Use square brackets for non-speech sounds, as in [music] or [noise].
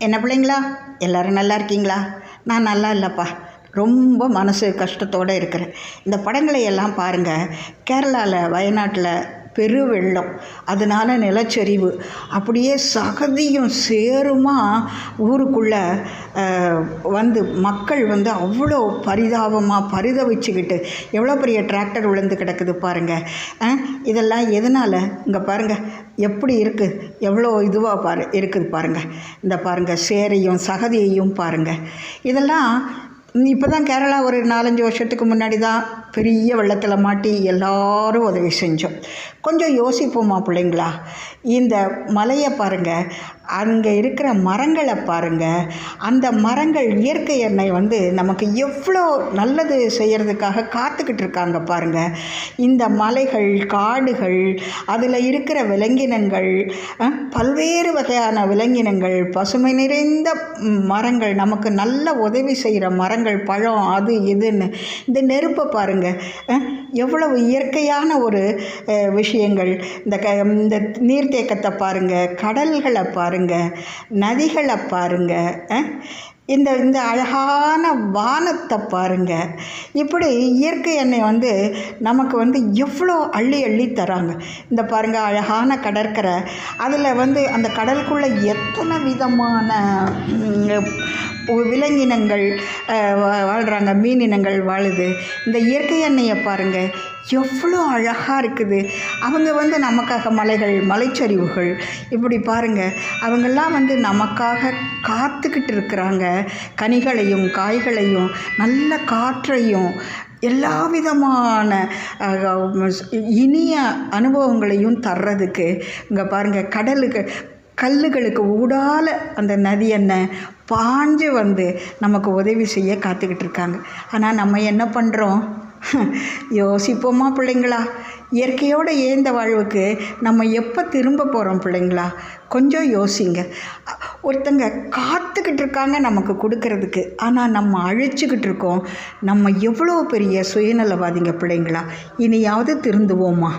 என்ன பிள்ளைங்களா? எல்லோரும் நல்லா இருக்கீங்களா? நான் நல்லா இல்லைப்பா. ரொம்ப மனசு கஷ்டத்தோடு இருக்கிறேன். இந்த படங்களை எல்லாம் பாருங்கள் கேரளாவில் வயநாட்டில் பெரு வெள்ளம் அதனால நிலச்சரிவு. அப்படியே சகதியும் சேருமா ஊருக்குள்ளே வந்து மக்கள் வந்து அவ்வளோ பரிதாபமாக பரிதவிச்சுக்கிட்டு எவ்வளோ பெரிய டிராக்டர் விழுந்து கிடக்குது பாருங்கள் இதெல்லாம் எதனால்? இங்கே பாருங்கள் எப்படி இருக்குது எவ்வளோ இதுவாக பாரு இருக்குது பாருங்கள் இந்த பாருங்கள் சேரையும் சகதியையும் பாருங்கள் இதெல்லாம் இப்போ தான் கேரளா ஒரு நாலஞ்சு வருஷத்துக்கு முன்னாடி தான் பெரிய வெள்ளத்தில் மாட்டி எல்லாரும் உதவி செஞ்சோம். கொஞ்சம் யோசிப்போமா பிள்ளைங்களா? இந்த மலையை பாருங்கள் அங்கே இருக்கிற மரங்களை பாருங்கள் அந்த மரங்கள் இயற்கை எண்ணெய் வந்து நமக்கு எவ்வளோ நல்லது செய்கிறதுக்காக காத்துக்கிட்டு இருக்காங்க பாருங்கள் இந்த மலைகள் காடுகள் அதில் இருக்கிற விலங்கினங்கள் பல்வேறு வகையான விலங்கினங்கள் பசுமை நிறைந்த மரங்கள் நமக்கு நல்ல உதவி செய்கிற மரங்கள் பழம் அது இதுன்னு. இந்த நெருப்பை பாருங்கள் பாருங்கள் எவ்வளவு இயற்கையான ஒரு விஷயங்கள். இந்த க இந்த நீர்த்தேக்கத்தை பாருங்கள் கடல்களை பாருங்கள் நதிகளை பாருங்கள் இந்த இந்த அழகான வானத்தை பாருங்கள் இப்படி இயற்கை எண்ணெய் வந்து நமக்கு வந்து எவ்வளோ அள்ளி அள்ளி தராங்க. இந்த பாருங்கள் அழகான கடற்கரை. அதில் வந்து அந்த கடலுக்குள்ளே எத்தனை விதமான விலங்கினங்கள் வாழ்கிறாங்க மீனினங்கள் வாழுது. இந்த இயற்கை எண்ணெயை பாருங்கள் எவ்வளோ அழகாக இருக்குது. அவங்க வந்து நமக்காக மலைகள் மலைச்சரிவுகள் இப்படி பாருங்கள் அவங்கெல்லாம் வந்து நமக்காக காத்துக்கிட்டு இருக்கிறாங்க. கனிகளையும் காய்களையும் நல்ல காற்றையும் எல்லா விதமான இனிய அனுபவங்களையும் தர்றதுக்கு இங்கே பாருங்கள் கடலுக்கு கல்லுகளுக்கு ஊடால அந்த நதி என்ன பாஞ்சு வந்து நமக்கு உதவி செய்ய காத்துக்கிட்டு இருக்காங்க. ஆனால் நம்ம என்ன பண்ணுறோம் [laughs] யோசிப்போமா பிள்ளைங்களா? இயற்கையோடு ஏந்த வாழ்வுக்கு நம்ம எப்போ திரும்ப போகிறோம் பிள்ளைங்களா? கொஞ்சம் யோசிங்க. ஒருத்தங்க காத்துக்கிட்டு இருக்காங்க நமக்கு கொடுக்கறதுக்கு. ஆனால் நம்ம அழிச்சுக்கிட்டு இருக்கோம் நம்ம எவ்வளோ பெரிய சுயநலவாதிங்க பிள்ளைங்களா? இனியாவது திருந்துவோமா?